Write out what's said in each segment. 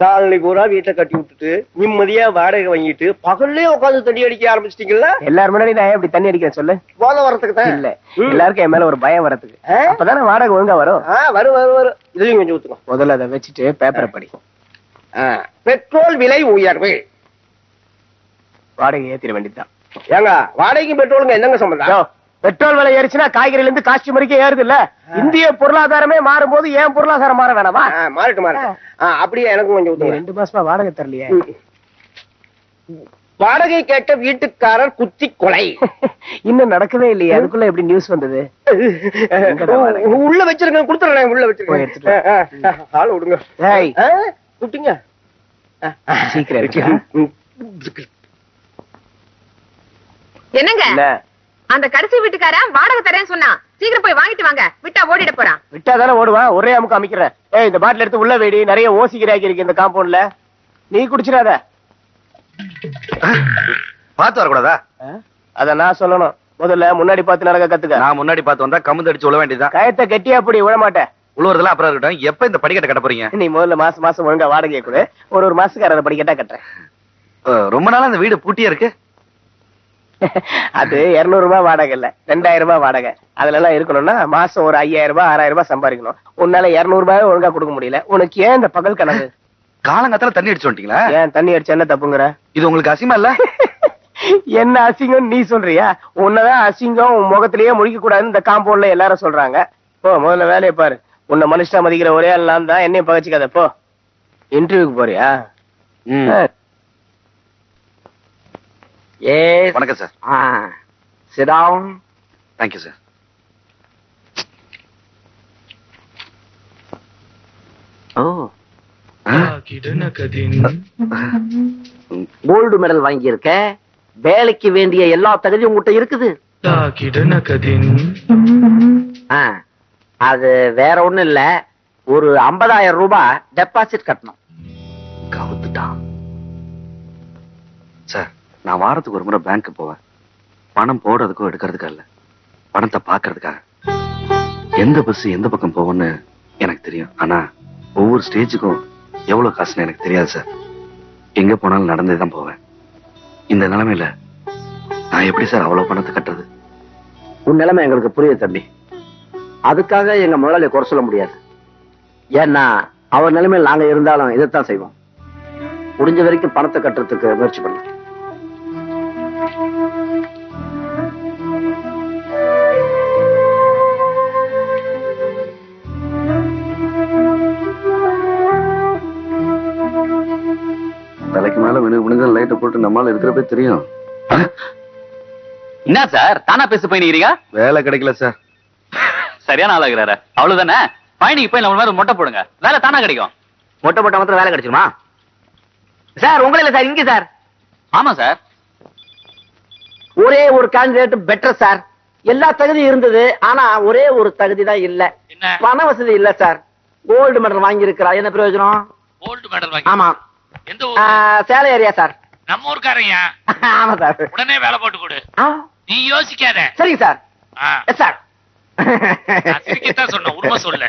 Colony பூரா வீட்டை கட்டி விட்டுட்டு நிம்மதியா வாடகை வாங்கிட்டு பகல்லே உட்காந்து தண்ணி அடிக்க ஆரம்பிச்சிட்டீங்களா எல்லாரும் முன்னாடி நான் இப்படி தண்ணி அடிக்கிறேன் சொல்லு? போத வரத்துக்கு தான். இல்ல. எல்லாருக்கும் என் மேல ஒரு பயம் வரதுக்கு ஆ? அப்பதானே வாடகை ஒழுங்கா வரும்? வரும் வரும் வரும். இதையும் கொஞ்சம் ஊத்துங்க முதல்ல அதை வச்சுட்டு பேப்பரை படி. பெட்ரோல் விலை உயர்வு. வாடகை ஏத்திர வேண்டியதுதான். ஏங்க வாடகைக்கும் பெட்ரோலுங்க என்னங்க சம்பந்தம்? பெட்ரோல் விலை ஏறிச்சுன்னா காய்கறில இருந்து காஸ்டியூம் வரைக்கும் ஏறுது இல்ல இந்திய பொருளாதாரமே மாறும்போது ஏன் பொருளாதாரம் மாற வேணாமா? மாறட்டும் ஆ, அப்படியே எனக்கும் கொஞ்சம் ரெண்டு மாசமா வாடகை தரலையே. வாடகை கேட்ட வீட்டுக்காரர் குத்தி கொலை. இன்னும் நடக்கவே இல்லையே. அதுக்குள்ள எப்படி நியூஸ் வந்தது? உள்ள வச்சிருக்கேன் கொடுத்துறேன் உள்ள வச்சிருக்கேன். ஆளை விடுங்க. விட்டுங்க சீக்கிரம். என்னங்க? இல்ல. அந்த கடைசி வீட்டுக்காரன் வாடகை தரேன்னு சொன்னா சீக்கிரம் போய் வாங்கிட்டு வாங்க. விட்டா ஓடிட போறான். விட்டா தானே ஓடுவான்? ஒரே அமுக்கு அமைக்கிறேன் ஏய் இந்த பாட்டில் எடுத்து உள்ள வேடி நிறைய ஓசிக்கிறாக்கி இருக்கு இந்த காம்பவுண்ட்ல. நீ குடிச்சிடாத. பார்த்து வரக்கூடாதா? அத நான் சொல்லணும். முதல்ல முன்னாடி பார்த்து நடக்க கத்துக்க. நான் முன்னாடி பார்த்து வந்தா கமுந்து அடிச்சு விழ வேண்டியதுதான். கயத்தை கெட்டியா அப்படி விழ மாட்டேன். உழுவுறதுலாம் அப்புறம் இருக்கட்டும். எப்ப இந்த படிக்கட்டை கட்ட போறீங்க? நீ முதல்ல மாசம் மாசம் ஒழுங்கா வாடகை கொடு. ஒரு ஒரு மாசத்துக்கு அதை படிக்கட்டா கட்டுறேன். ரொம்ப நாளா இந்த வீடு பூட்டியே இருக்கு? அது 200 ரூபாய் வாடகை இல்ல. ரெண்டாயிரம் ரூபாய் வாடகை. அதுல எல்லாம் இருக்கணும்னா மாசம் ஒரு ஐயாயிரம் ரூபாய் ஆறாயிரம் ரூபாய் சம்பாதிக்கணும். உன்னால 200 ரூபாய் ஒழுங்கா கொடுக்க முடியல. உனக்கு ஏன் இந்த பகல் கனவு? காலங்காத்தால தண்ணி அடிச்சு வந்துட்டீங்களா? ஏன் தண்ணி அடிச்சு என்ன தப்புங்கிற? இது உங்களுக்கு அசிமா இல்ல? என்ன அசிங்கம் நீ சொல்றியா? உன்னதான் அசிங்கம் உன் முகத்திலேயே முழிக்க கூடாதுன்னு இந்த காம்பவுண்ட்ல எல்லாரும் சொல்றாங்க. போ முதல்ல வேலையை பாரு. உன்னை மனுஷனா மதிக்கிற ஒரே நான் தான் என்னையும் பகச்சிக்காத. போ. இன்டர்வியூக்கு போறியா? Yes. வணக்கம் sir Ah, sit down. Thank you sir Oh, கிடனகதின் கோல்டு மெடல் வாங்கியிருக்க? வேலைக்கு வேண்டிய எல்லா தகுதியும் உங்ககிட்ட இருக்குது? கிடனகதின் ஆ, அது வேற ஒண்ணும் இல்ல. ஒரு 50000 ரூபாய் டெபாசிட் கட்டணும். கவுத்துட்டான். சார் நான் வாரத்துக்கு ஒரு முறை பேங்க்கு போவேன். பணம் போடுறதுக்கோ எடுக்கிறதுக்கா இல்ல. பணத்தை பார்க்கறதுக்காக. எந்த பஸ் எந்த பக்கம் போகும்னு எனக்கு தெரியும். ஆனா ஒவ்வொரு ஸ்டேஜுக்கும் எவ்வளவு காசுன்னு எனக்கு தெரியாது சார் எங்க போனாலும் நடந்தே தான் போவேன். இந்த நிலைமையில நான் எப்படி சார் அவ்வளவு பணத்தை கட்டுறது? உன் நிலைமை எங்களுக்கு புரியுது தம்பி. அதுக்காக எங்க முதலாளியை குறை சொல்ல முடியாது. ஏன்னா அவர் நிலைமையில் நாங்க இருந்தாலும் இதைத்தான் செய்வோம். முடிஞ்ச வரைக்கும் பணத்தை கட்டுறதுக்கு முயற்சி பண்ணலாம் நம்மளால இருக்கிறப்ப தெரியும். என்ன சார்? தானா பேச போயிருக்கிறீங்க வேலை கிடைக்கல சார். சரியான ஆளாகிறாரு அவ்வளவுதானே? பயணிக்கு போய் நம்ம மாதிரி மொட்டை போடுங்க. வேலை தானா கிடைக்கும். மொட்டை மொட்டை மாத்திரம் வேலை கிடைச்சிருமா? சார் உங்கள இல்ல சார் இங்க சார். ஆமா சார். ஒரே ஒரு கேண்டிடேட் பெட்டர் சார். எல்லா தகுதியும் இருந்தது ஆனா ஒரே ஒரு தகுதி தான் இல்ல. பண வசதி இல்ல சார். கோல்டு மெடல் வாங்கி இருக்கிறா என்ன பிரயோஜனம்? கோல்டு மெடல் வாங்கி ஆமா. எந்த ஆ, ஊர் சேலம் ஏரியா சார். நம்ம ஊர்க்காரங்க. ஆமா சார். உடனே வேலை போட்டு கொடு. நீ யோசிக்காத. சரிங்க சார். சார். சொன்னேன், உண்மை சொல்லு.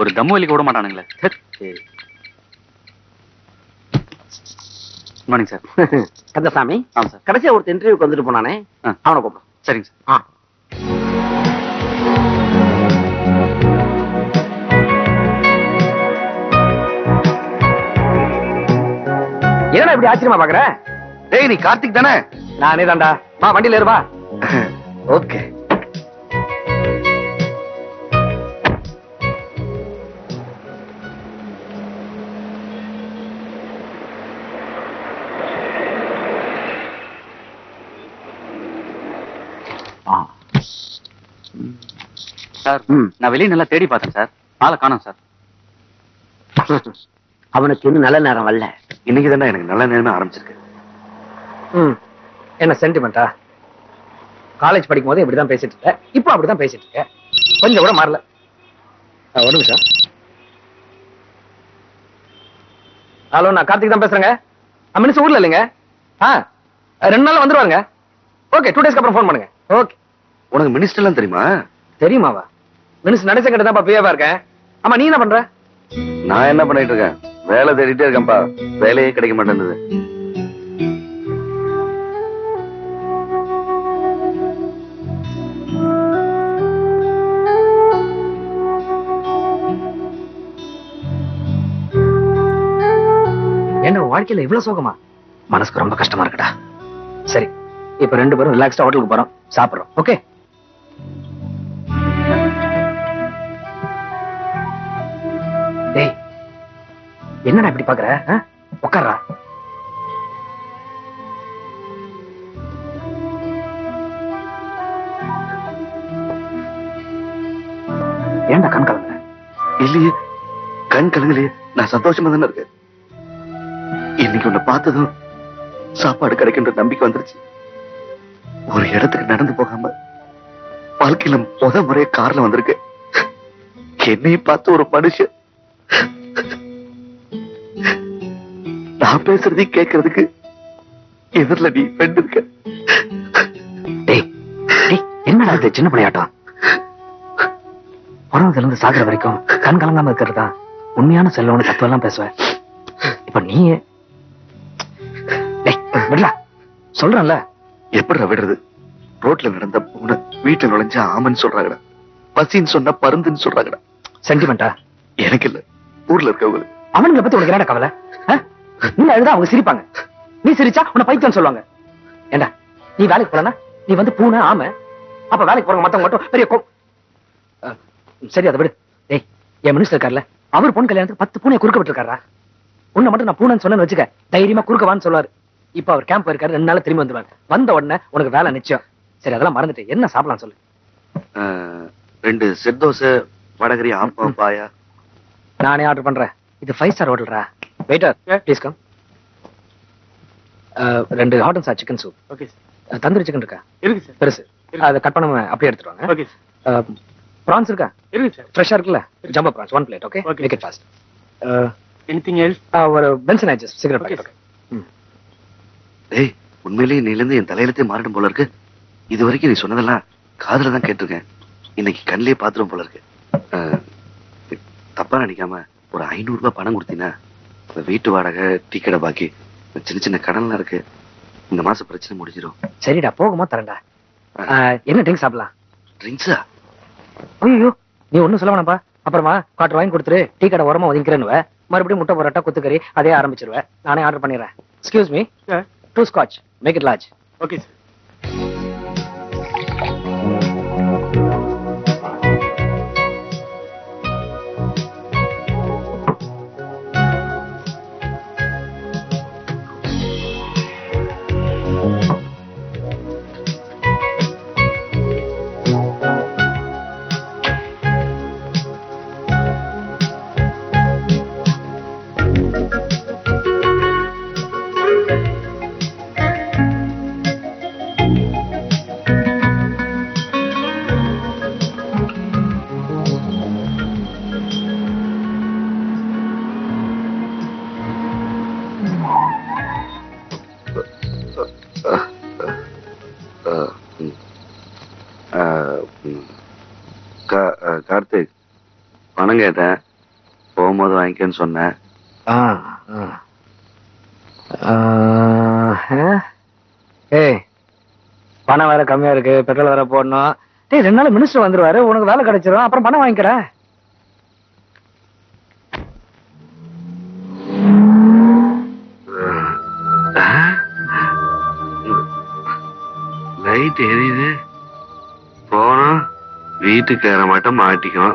ஒரு தம்மு வலிக்க விட மாட்டானுங்களே. மார்னிங் சார் கந்தசாமி ஆமா சார். கடைசியா ஒருத்தர் இன்டர்வியூக்கு வந்துட்டு போனானே. அவனை கூப்பிடு. சரிங்க சார். ஆ. என்னடா இப்படி ஆச்சரியமா பாக்குற? டேய் நீ கார்த்திக் தானே? நானே தான்டா வா வண்டியில ஏறு வா. ஓகே. சார். நான் வெளியே நல்லா தேடி பார்த்தேன் சார். ஆளை காணோம் சார். அவனுக்கு இன்னும் நல்ல நேரம் வரல. இன்னைக்கு தானே எனக்கு நல்ல நேரமே ஆரம்பிச்சிருக்கு. ம். என்ன சென்டிமெண்டா காலேஜ் படிக்கும் போது இப்படிதான் பேசிட்டு இருக்க. இப்போ அப்படிதான் பேசிட்டு இருக்க. கொஞ்சம் கூட மாறல. ஒரு நிமிஷம். ஹலோ நான் கார்த்திக் தான் பேசுறேங்க. மினிஸ்டர் ஊர்ல இல்லைங்க. ஆ ரெண்டு நாள்ல வந்துருவாங்க ஓகே டூ டேஸ்க்கு அப்புறம் ஃபோன் பண்ணுங்க. ஓகே உனக்கு மினிஸ்டர்லாம் தெரியுமா? தெரியுமாவா? மினிஸ்டர் நடேசன் கிட்ட தான் பிஏவா இருக்கேன். ஆமா நீ என்ன பண்ற? நான் என்ன பண்ணிட்டு இருக்கேன்? வேலை தேடிட்டே இருக்கேன்ப்பா. வேலையே கிடைக்க மாட்டேங்குது என்ன வாழ்க்கையில இவ்வளவு சோகமா? மனசுக்கு ரொம்ப கஷ்டமா இருக்குடா. சரி இப்ப ரெண்டு பேரும் ரிலாக்ஸ்டா ஹோட்டலுக்கு போறோம். சாப்பிடுறோம். ஓகே என்னடா இப்படி பாக்குற? உட்கார ஏன்டா கண் கலங்க இல்லையே. கண் கலங்கலையே. நான் சந்தோஷமா தானே இருக்கேன். இன்னைக்கு உன்னை பார்த்ததும் சாப்பாடு கிடைக்கின்ற நம்பிக்கை வந்துருச்சு. ஒரு இடத்துக்கு நடந்து போகாம வாழ்க்கையில முத முறைய கார்ல வந்திருக்கு என்னையும் பார்த்து ஒரு மனுஷன். நான் பேசுறதையும் கேட்கறதுக்கு எதிரில நீ இருக்க. டேய் என்னடா இது சின்ன பிறந்ததுல இருந்து சாகுற வரைக்கும் கண் கலங்காம இருக்கிறது? உண்மையான செல்லவனு தத்துவெல்லாம் பேசுவேன் இப்ப நீ விடல சொல்றேன்ல. எப்படி விடுறது? ரோட்ல நடந்த பூனை வீட்டுல நுழைஞ்சா ஆமன்னு சொல்றாங்கடா. பசின்னு சொன்னா பருந்துன்னு சொல்றாங்கடா. சென்டிமெண்டா எனக்கு இல்ல. ஊர்ல இருக்கவங்க அவனுங்களை பத்தி உனக்கு என்னடா கவலை? நீ அழுதா அவங்க சிரிப்பாங்க. நீ சிரிச்சா உன்னை பைத்தியம் சொல்லுவாங்க. ஏண்டா நீ வேலைக்கு போலனா? நீ வந்து பூனை ஆமை. அப்ப வேலைக்கு போறவங்க மத்தவங்க மட்டும் பெரிய கோ சரி அதை விடு. டேய் என் மினிஸ்டர் இருக்கார்ல அவர் பொண்ணு கல்யாணத்துக்கு பத்து பூனையை குறுக்க விட்டுருக்காரா? உன்னை மட்டும் நான் பூனைன்னு சொன்னேன்னு வச்சுக்க தைரியமா குறுக்க வான்னு சொல்லுவாரு. இப்ப அவர் கேம்ப் இருக்காரு ரெண்டு நாள் திரும்பி வந்துருவாரு. வந்த உடனே உனக்கு வேலை நிச்சயம். சரி அதெல்லாம் மறந்துட்டு என்ன சாப்பிடலாம் சொல்லு. ரெண்டு செட் தோசை வடகரி ஆப்பம் பாயா. நானே ஆர்டர் பண்றேன். இது ஃபைவ் ஸ்டார் ஹோட்டல்ரா வெயிட்டர் ப்ளீஸ் கம் ரெண்டு hot sour chicken soup okay tandoori chicken இருக்கா? இருக்கு சார் பெருசு. அதை கட் பண்ணாம அப்படியே எடுத்துருவாங்க ஓகே ப்ரான்ஸ் இருக்கா? இருக்கு சார் ஃப்ரெஷ்ஷா இருக்குல்ல? Jumbo prawns one plate okay Okay. Make it fast anything else ஒரு பென்சன் ஆயிடுச்சு சிகரெட் பாக்கெட் டேய் உண்மையிலேயே நீல இருந்து என் தலையெழுத்தே மாறிடும் போல இருக்கு. இது வரைக்கும் நீ சொன்னதெல்லாம் காதுல தான் கேட்டிருக்கேன். இன்னைக்கு கண்ணிலே பாத்துரும் போல இருக்கு. ஆஹ், தப்பா நினைக்காம ஒரு ஐநூறு ரூபாய் பணம் கொடுத்தீங்கன்னா வீட்டு வாடகை டீ கடை பாக்கி சின்ன சின்ன கடன்லாம் இருக்கு. இந்த மாசம் பிரச்சனை முடிஞ்சிடும் சரிடா போகுமா தரேன்டா. என்ன ட்ரிங்க் சாப்பிடலாம்? ட்ரிங்க்ஸா ஐயோ நீ ஒண்ணும் சொல்ல வேணாம்பா. அப்புறமா காட்டு வாங்கி கொடுத்துரு டீ கடை உரமா ஒதுக்கிறேன்னு மறுபடியும் முட்டை பரோட்டா குத்துக்கறி அதே ஆரம்பிச்சிருவேன் நானே ஆர்டர் பண்ணிடுறேன். Excuse me two scotch make it large okay sir பணம் கேட்டேன் போகும்போது வாங்கிக்கன்னு சொன்னேன் ஆ ஏய் பணம் வேற கம்மியா இருக்கு பெட்ரோல் வேற போடணும். டேய் ரெண்டு நாள் மினிஸ்டர் வந்துருவாரு உனக்கு வேலை கிடைச்சிரும் அப்புறம் பணம் வாங்கிக்கிறேன். லைட் எரியுது. போனோம் வீட்டுக்கார மட்டும் மாட்டிக்கும்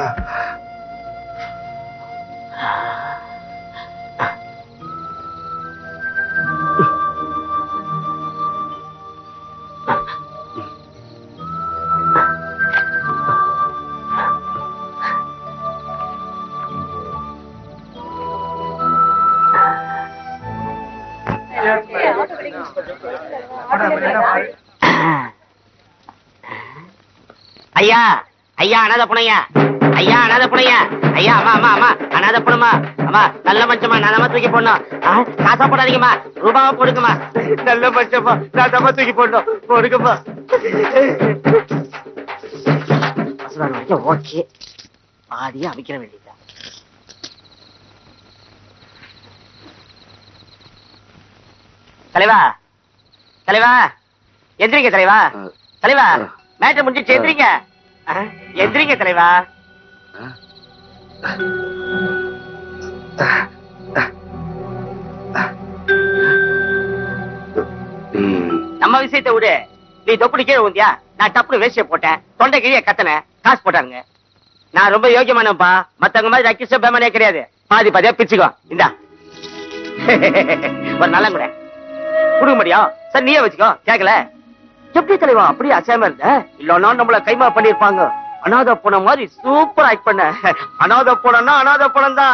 ஐயா ஐயா அனாத புனையா. ஐயா அனாத புனையா. ஐயா அம்மா அம்மா அம்மா அனாத புணமா. அம்மா நல்ல மச்சமா நல்லமா தூக்கி போடணும். காசா போடாதீங்கம்மா. ரூபாவை போடுங்கம்மா. நல்ல மச்சமா நல்லமா தூக்கி போடணும். போடுங்கம்மா. ஓகே. பாதியா அமைக்கிற வேண்டியது தலைவா? தலைவா? எந்திரிங்க தலைவா. தலைவா மேட்ச் முடிஞ்சிச்சு எந்திரிங்க. எந்திரிங்க தலைவா. நம்ம விஷயத்தை விடு. நீ தொப்புடி கீழே ஊந்தியா? நான் டப்புனு வேஸ்டிய போட்டேன். தொண்டை கீழே கத்தனேன். காசு போட்டாங்க நான் ரொம்ப யோகியமானப்பா மத்தவங்க மாதிரி ரக்கிச பேமனே கிடையாது. பாதி பாதியா பிச்சுக்கோ இந்தா. ஒரு நல்ல கூட கொடுக்க முடியும் சார் நீயே வச்சுக்கோ. கேக்கல? எப்படி தலைவா? அப்படியே அசையாம இருந்த? இல்லன்னா நம்மள கைமா பண்ணிருப்பாங்க அனாத போன மாதிரி சூப்பர் ஆக்ட் பண்ண. அனாத போனா அனாத பணம் தான்